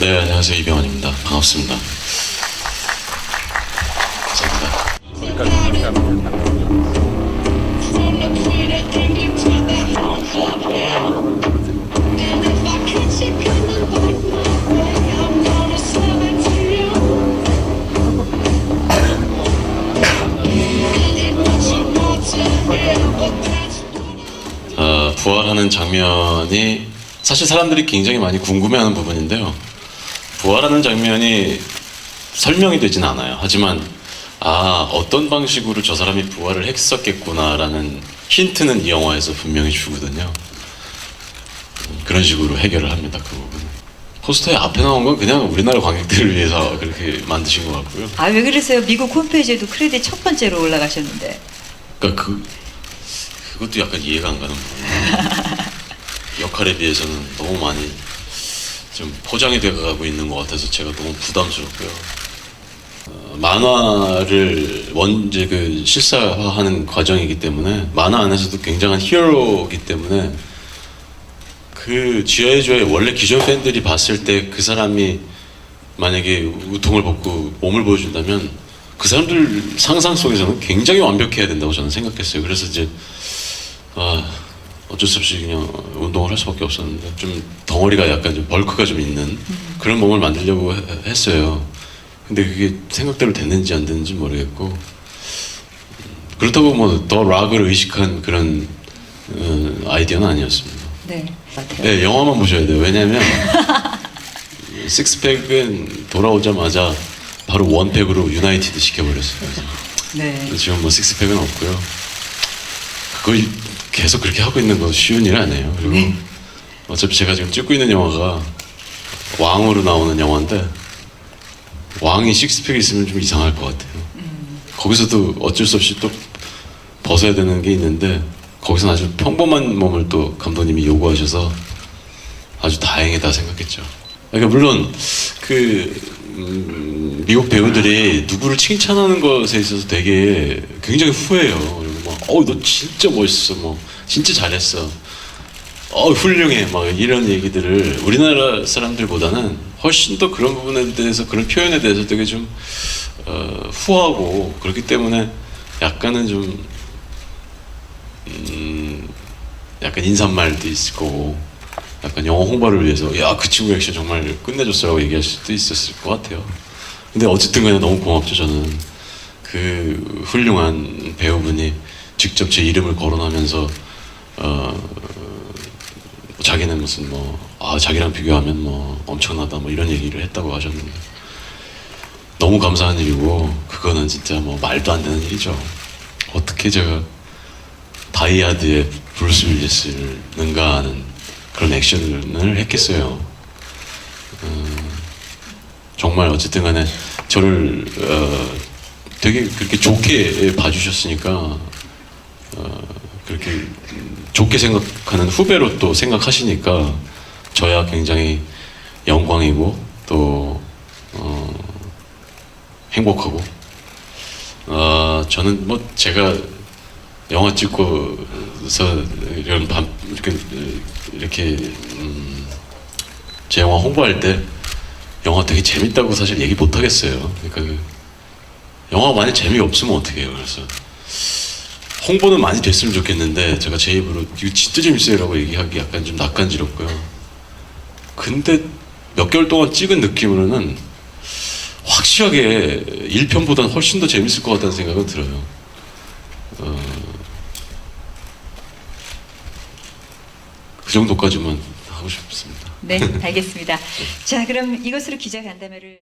네, 안녕하세요. 이병헌입니다. 반갑습니다. 어, 부활하는 장면이 사실 사람들이 굉장히 많이 궁금해하는 부분인데요. 부활하는 장면이 설명이 되진 않아요. 하지만 아 어떤 방식으로 저 사람이 부활을 했었겠구나라는 힌트는 이 영화에서 분명히 주거든요. 음, 그런 식으로 해결을 합니다. 그 부분은. 포스터에 앞에 나온 건 그냥 우리나라 관객들을 위해서 그렇게 만드신 것 같고요. 아 왜 그러세요? 미국 홈페이지에도 크레딧 첫 번째로 올라가셨는데. 그러니까 그 그것도 약간 이해가 안 가는 부분. 역할에 비해서는 너무 많이 좀 포장이 돼가고 있는 것 같아서 제가 너무 부담스럽고요. 어, 만화를 원제 그 실사화하는 과정이기 때문에 만화 안에서도 굉장한 히어로이기 때문에 그 지하의 원래 기존 팬들이 봤을 때 그 사람이 만약에 우통을 벗고 몸을 보여준다면 그 사람들 상상 속에서는 굉장히 완벽해야 된다고 저는 생각했어요. 그래서 이제 아, 어쩔 수 없이 그냥 운동을 할 수밖에 없었는데 좀 덩어리가 약간 좀 벌크가 좀 있는 그런 몸을 만들려고 해- 했어요. 근데 그게 생각대로 됐는지 안 됐는지 모르겠고 음, 그렇다고 뭐 더 락을 의식한 그런 어, 아이디어는 아니었습니다. 네. 같아요. 네, 영화만 보셔야 돼요. 왜냐면 식스팩은 돌아오자마자 바로 원팩으로 유나이티드 시켜버렸어요. 네. 지금 뭐 식스팩은 없고요. 그걸 계속 그렇게 하고 있는 건 쉬운 일 아니에요. 그리고 네. 어차피 제가 지금 찍고 있는 영화가 왕으로 나오는 영화인데 왕이 식스팩이 있으면 좀 이상할 것 같아요. 거기서도 어쩔 수 없이 또 벗어야 되는 게 있는데 거기서 아주 평범한 몸을 또 감독님이 요구하셔서 아주 다행이다 생각했죠. 그러니까 물론 그 음, 미국 배우들이 누구를 칭찬하는 것에 있어서 되게 굉장히 후해요. 어우 너 진짜 멋있어, 뭐. 진짜 잘했어, 어 훌륭해, 막 이런 얘기들을 우리나라 사람들보다는 훨씬 더 그런 부분에 대해서 그런 표현에 대해서 되게 좀 어, 후하고 그렇기 때문에 약간은 좀 음, 약간 인사말도 있을 거고 약간 영어 홍보를 위해서 야 그 친구 액션 정말 끝내줬어라고 얘기할 수도 있었을 것 같아요. 근데 어쨌든 간에 너무 고맙죠 저는. 그 훌륭한 배우분이 직접 제 이름을 거론하면서 어, 자기는 무슨 뭐 아 자기랑 비교하면 뭐 엄청나다 뭐 이런 얘기를 했다고 하셨는데 너무 감사한 일이고 그거는 진짜 뭐 말도 안 되는 일이죠. 어떻게 제가 다이아드의 브루스 윌리스를 능가하는 그런 액션을 했겠어요. 음, 정말 어쨌든 간에 저를 어, 되게 그렇게 좋게 봐주셨으니까 어, 그렇게 음, 좋게 생각하는 후배로 또 생각하시니까 저야 굉장히 영광이고 또 어, 행복하고 어, 저는 뭐 제가 영화 찍고서 이런 밤 이렇게 이렇게 음, 제 영화 홍보할 때 영화 되게 재밌다고 사실 얘기 못 하겠어요. 그러니까 그 영화 많이 재미 없으면 어떻게 해요? 그래서 홍보는 많이 됐으면 좋겠는데 제가 제 입으로 이거 진짜 재밌어요라고 얘기하기 약간 좀 낯간지럽고요. 근데 몇 개월 동안 찍은 느낌으로는 확실하게 1편보다는 훨씬 더 재밌을 것 같다는 생각은 들어요. 어, 그 정도까지만 하고 싶습니다. 네, 알겠습니다. 자, 그럼 이것으로 기자 간담회를